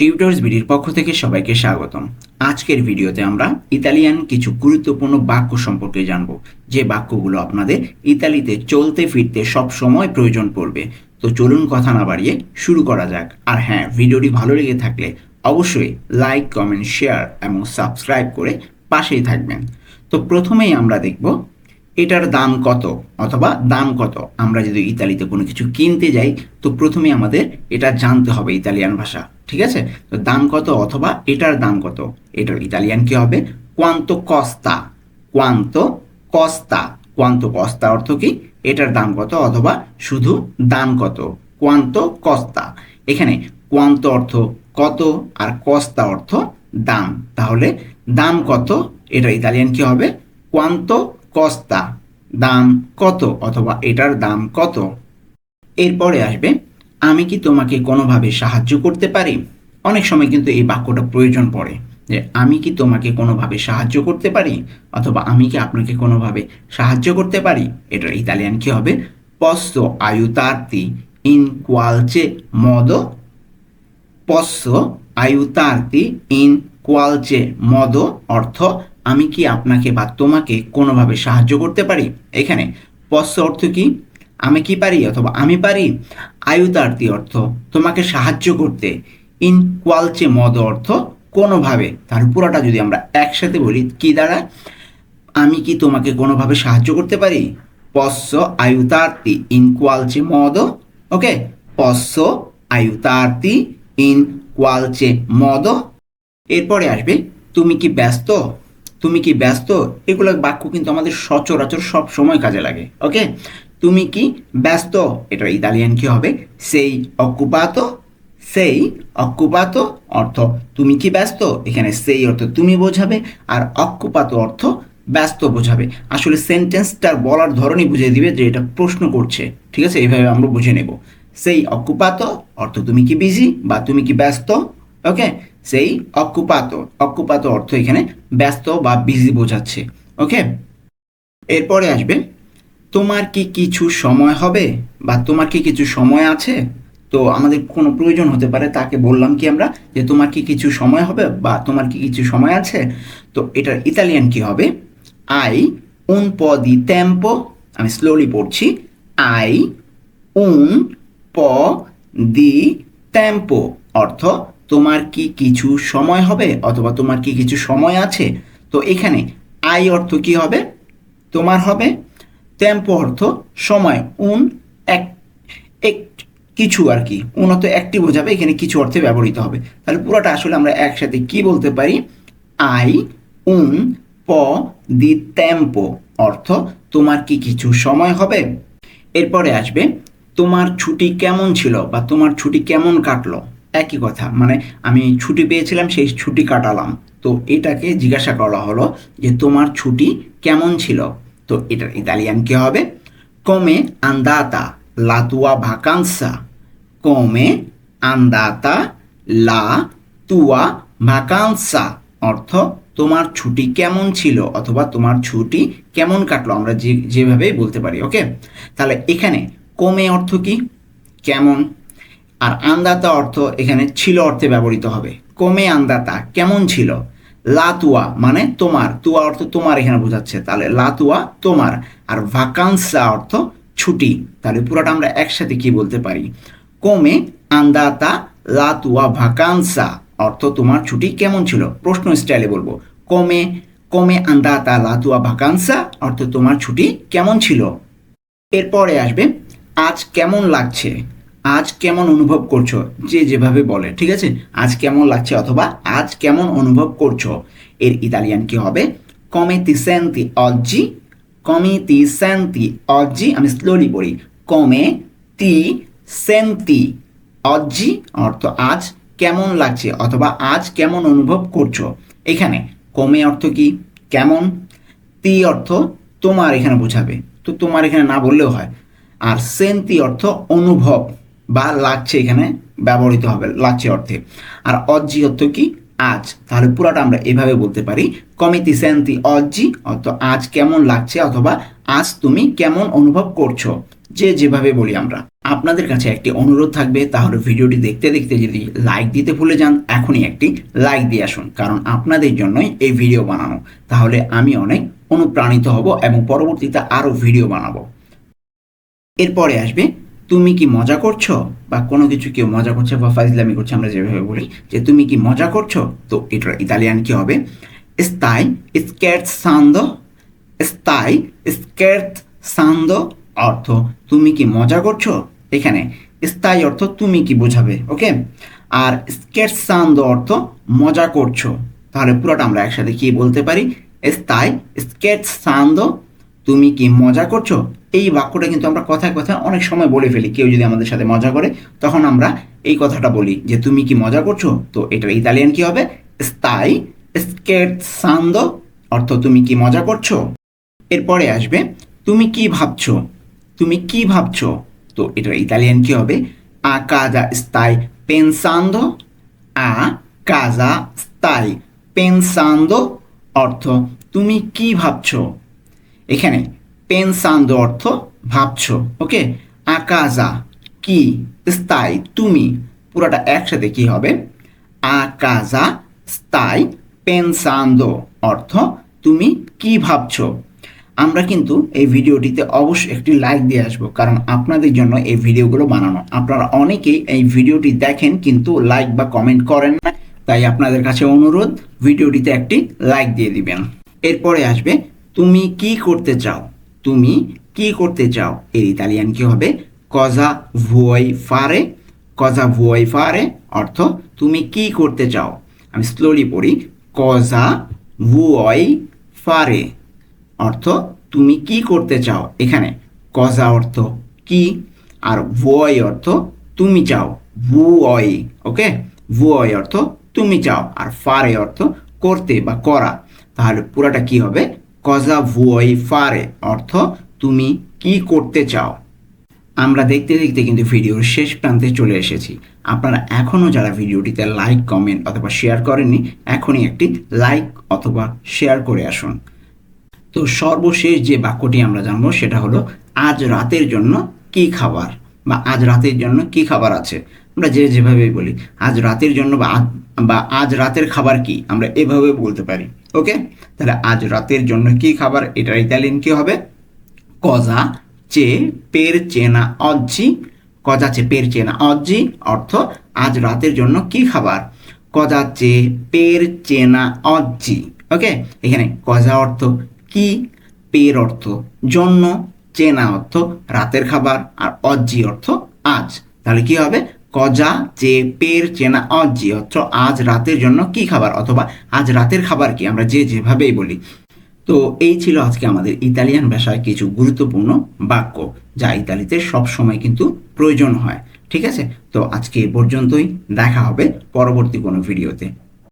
Tutors বিডির পক্ষ থেকে সবাইকে স্বাগতম। আজকের ভিডিওতে আমরা ইতালিয়ান কিছু গুরুত্বপূর্ণ বাক্য সম্পর্কে জানব, যে বাক্যগুলো আপনাদের ইতালিতে চলতে ফিরতে সব সময় প্রয়োজন পড়বে। তো চলুন কথা না বাড়িয়ে শুরু করা যাক। আর হ্যাঁ ভিডিওটি ভালো লেগে থাকলে অবশ্যই লাইক, কমেন্ট, শেয়ার এবং সাবস্ক্রাইব করে পাশেই থাকবেন। তো প্রথমেই আমরা দেখব, এটার দাম কত অথবা দাম কত? আমরা যদি ইতালিতে কোনো কিছু কিনতে যাই, তো প্রথমে আমাদের এটা জানতে হবে ইতালিয়ান ভাষা। ঠিক আছে? তো দাম কত অথবা এটার দাম কত? এটার ইতালিয়ান কি হবে? কোয়ান্তো কস্তা কোয়ান্তো কস্তা কোয়ান্তো কস্তা অর্থ কি? এটার দাম কত অথবা শুধু দাম কত? কোয়ান্তো কস্তা এখানে কোয়ান্তো অর্থ কত আর কস্তা অর্থ দাম। তাহলে দাম কত? এটা ইতালিয়ান কি হবে? কোয়ান্তো কস্তা দাম কত অথবা এটার দাম কত? এরপরে আসবে আমি কি তোমাকে কোনোভাবে সাহায্য করতে পারি? অনেক সময় কিন্তু এই বাক্যটা প্রয়োজন পড়ে যে আমি কি তোমাকে কোনোভাবে সাহায্য করতে পারি? অথবা আমি কি আপনাকে কোনোভাবে সাহায্য করতে পারি? এটার ইতালিয়ান কি হবে? Posso aiutarti in qualche modo? Posso aiutarti in qualche modo? অর্থ, আমি কি আপনাকে বা তোমাকে কোনোভাবে সাহায্য করতে পারি? এখানে পশ্চ অর্থ কি? আমি কি পারি? অথবা আমি পারি? আয়ুতার্থী অর্থ, তোমাকে সাহায্য করতে। ইন কোয়ালচে মদ অর্থ, কোনোভাবে। তার পুরোটা যদি আমরা একসাথে বলি, কি দ্বারা? আমি কি তোমাকে কোনোভাবে সাহায্য করতে পারি? পশ্চ আয়ুতার্থী ইন কোয়ালচে মদ ওকে পশ্চ আয়ুতার্থী ইন কোয়ালচে মদ এরপরে আসবে, তুমি কি ব্যস্ত? তুমি কি ব্যস্ত? এগুলো বাক্য কিন্তু আমাদের সচরাচর সব সময় কাজে লাগে ওকে তুমি কি ব্যস্ত? এটা ইতালিয়ান কি হবে? সেই অকুপাত সেই অকুপাত অর্থ তুমি কি ব্যস্ত? এখানে সেই অর্থ তুমি বোঝাবে আর অকুপাত অর্থ ব্যস্ত বোঝাবে। আসলে সেন্টেন্সটার বলার ধরনই বুঝিয়ে দিবে যে এটা প্রশ্ন করছে। ঠিক আছে? এইভাবে আমরা বুঝে নেব। সেই অকুপাত অর্থ তুমি কি বিজি বা তুমি কি ব্যস্ত? ওকে সেই অকুপাত অকুপাত অর্থ এখানে ব্যস্ত বা বিজি বোঝাচ্ছে। ওকে এরপরে আসবে তোমার কি কিছু সময় হবে? বা তোমার কি কিছু সময় আছে? তো আমাদের কোনো প্রয়োজন হতে পারে, তাকে বললাম কি আমরা, যে তোমার কি কিছু সময় হবে বা তোমার কি কিছু সময় আছে? তো এটার ইতালিয়ান কি হবে? আই উন প দি টেম্পো আমি স্লোলি পড়ছি, আই উন প দি টেম্পো অর্থ তোমার কি কিছু সময় হবে অথবা তোমার কি কিছু সময় আছে? তো এখানে আই অর্থ কি হবে? তোমার হবে। টেম্পো অর্থ সময় উন এক এক, কিছু আর কি। উন অর্থ একটি বোঝাবে, এখানে কিছু অর্থে ব্যবহৃত হবে। তাহলে পুরোটা আসলে আমরা একসাথে কি বলতে পারি? আই উন প, দি টেম্পো অর্থ, তোমার কি কিছু সময় হবে? এরপরে আসবে, তোমার ছুটি কেমন ছিল বা তোমার ছুটি কেমন কাটলো? একই কথা মানে আমি ছুটি পেয়েছিলাম, সেই ছুটি কাটালাম। তো এটাকে জিজ্ঞাসা করা হলো যে তোমার ছুটি কেমন ছিল? তো এটার ইতালিয়ান কি হবে? কমে আন্দাতা লা তুয়া ভাকান্সা কমে আন্দাতা লা তুয়া ভাকান্সা অর্থ তোমার ছুটি কেমন ছিল অথবা তোমার ছুটি কেমন কাটলো? আমরা যে, যেভাবেই বলতে পারি ওকে তাহলে এখানে কমে অর্থ কি? কেমন? আর আন্দাতা অর্থ এখানে ছিল অর্থে ব্যবহৃত হবে। কমে আন্দাতা কেমন ছিল? লাতুয়া মানে তোমার। তুয়া অর্থ তোমার এখানে বোঝাচ্ছে। তাহলে লাতুয়া তোমার। আর ভাকান্সা অর্থ ছুটি। তাহলে পুরোটা আমরা একসাথে কি বলতে পারি? কমে আন্দাতা লাতুয়া ভাকান্সা অর্থ তোমার ছুটি কেমন ছিল? প্রশ্ন স্টাইলে বলব। কমে কমে আন্দাতা লাতুয়া ভাকান্সা অর্থ তোমার ছুটি কেমন ছিল? এরপরে আসবে, আজ কেমন লাগছে? আজ কেমন অনুভব করছ? যে যেভাবে বলে, ঠিক আছে? আজ কেমন লাগছে অথবা আজ কেমন অনুভব করছ? এর ইতালিয়ান কি হবে? কমে তি সেন্তি অজ্জি কমে তি সেন্তি অজ্জি আমি স্লোলি পড়ি। কমে তি সেন্তি অজ্জি অর্থ আজ কেমন লাগছে অথবা আজ কেমন অনুভব করছ? এখানে কমে অর্থ কি? কেমন? তি অর্থ তোমার এখানে বোঝাবে। তো তোমার এখানে না বললেও হয়। আর সেন্তি অর্থ অনুভব। বা লাগছে এখানে ব্যবহৃত হবে, লাগছে অর্থে। আর অজ্জি অর্থ কি? আজ। তাহলে পুরাটা আমরা এভাবে বলতে পারি। কমিতি সেন্তি অজ্জি অর্থ আজ কেমন লাগছে অথবা আজ তুমি কেমন অনুভব করছ? যে যেভাবে বলি আমরা। আপনাদের কাছে একটি অনুরোধ থাকবে, তাহলে ভিডিওটি দেখতে দেখতে যদি লাইক দিতে ভুলে যান, এখনই একটি লাইক দিয়ে আসুন, কারণ আপনাদের জন্যই এই ভিডিও বানানো। তাহলে আমি অনেক অনুপ্রাণিত হব এবং পরবর্তীতে আরও ভিডিও বানাবো। এরপরে আসবে তুমি কি মজা করছ? বা কোনো কিছু কেউ মজা করছে বা ফাইজলামি করছে আমরা যেভাবে বলি, যে তুমি কি মজা করছ? তো এটা ইতালিয়ান কি হবে? স্তাই স্কেট সান্দো, স্তাই স্কেট সান্দ অর্থ তুমি কি মজা করছ? এখানে স্থায়ী অর্থ তুমি কি বোঝাবে, ওকে? আর স্কেট সান্দো অর্থ মজা করছ। তাহলে পুরোটা আমরা একসাথে কি বলতে পারি? স্থায়ী স্কেট সান্দো তুমি কি মজা করছ? এই বাক্যটা কিন্তু আমরা কথায় কথায় অনেক সময় বলে ফেলি। কেউ যদি আমাদের সাথে মজা করে, তখন আমরা এই কথাটা বলি যে, তুমি কি মজা করছ? তো এটার ইতালিয়ান কি হবে? স্থায়ী স্কেট সান্দো অর্থ, তুমি কি মজা করছ? এরপরে আসবে, তুমি কি ভাবছ? তুমি কি ভাবছ? তো এটার ইতালিয়ান কি হবে? আ কাজা স্তাই পেনসান্দো আ কাজা স্তাই পেনসান্দো অর্থ, তুমি কি ভাবছ? এখানে পেনসান্দো অর্থ ভাবছ, ওকে? আকাজা, কি স্তাই তুমি, পুরোটা একসাথে কি হবে? আকাজা স্তাই পেনসান্দো অর্থ তুমি কি ভাবছ? আমরা কিন্তু এই ভিডিওটিতে অবশ্যই একটি লাইক দিয়ে আসব, কারণ আপনাদের জন্য এই ভিডিওগুলো বানানো। আপনারা অনেকেই এই ভিডিওটি দেখেন কিন্তু লাইক বা কমেন্ট করেন না, তাই আপনাদের কাছে অনুরোধ, ভিডিওটিতে একটি লাইক দিয়ে দিবেন। এরপরে আসবে তুমি কি করতে চাও? তুমি কি করতে চাও? এর ইতালিয়ান কি হবে? কজা ভুয়াই ফারে কজা ভুয়াই ফারে অর্থ, তুমি কি করতে চাও? আমি স্লোলি পড়ি কজা ভুয়াই ফারে অর্থ, তুমি কি করতে চাও? এখানে কজা অর্থ, কি? আর ভুয়াই অর্থ, তুমি চাও। ভুয়াই ওকে? ভুয়াই অর্থ, তুমি চাও। আর ফারে অর্থ, করতে বা করা। তাহলে পুরাটা কি হবে? কজা ভুয়াই ফারে, অর্থ তুমি কি করতে চাও। আমরা দেখতে দেখতে কিন্তু ভিডিওর শেষ প্রান্তে চলে এসেছি। আপনারা এখনও যারা ভিডিওটিতে লাইক কমেন্ট অথবা শেয়ার করেননি, এখনই একটি লাইক অথবা শেয়ার করে আসুন। তো সর্বশেষ যে বাক্যটি আমরা জানব, সেটা হলো, আজ রাতের জন্য কি খাবার? বা, আজ রাতের জন্য কি খাবার আছে? আমরা যে যেভাবেই বলি, আজ রাতের জন্য বা বা আজ রাতের খাবার কি? আমরা এভাবে বলতে পারি, ওকে? তাহলে আজ রাতের জন্য কি খাবার? এটার ইতালিয়ান কি হবে? কজা চে পের চেনা অজ্জি। কজা চে পের চেনা অজ্জি, অর্থ আজ রাতের জন্য কি খাবার? কজা চে পের চেনা অজ্জি, ওকে? এখানে কজা অর্থ কি? পের অর্থ জন্য, চেনা অর্থ রাতের খাবার, আর অজ্জি অর্থ আজ। তাহলে কি হবে? কজা যে পের চেনা অজি অর্থ আজ রাতের জন্য কি খাবার অথবা আজ রাতের খাবার কি? আমরা যে যেভাবেই বলি। তো এই ছিল আজকে আমাদের ইতালিয়ান ভাষায় কিছু গুরুত্বপূর্ণ বাক্য, যা ইতালিতে সব সময় কিন্তু প্রয়োজন হয়। ঠিক আছে? তো আজকে এ পর্যন্তই। দেখা হবে পরবর্তী কোনো ভিডিওতে।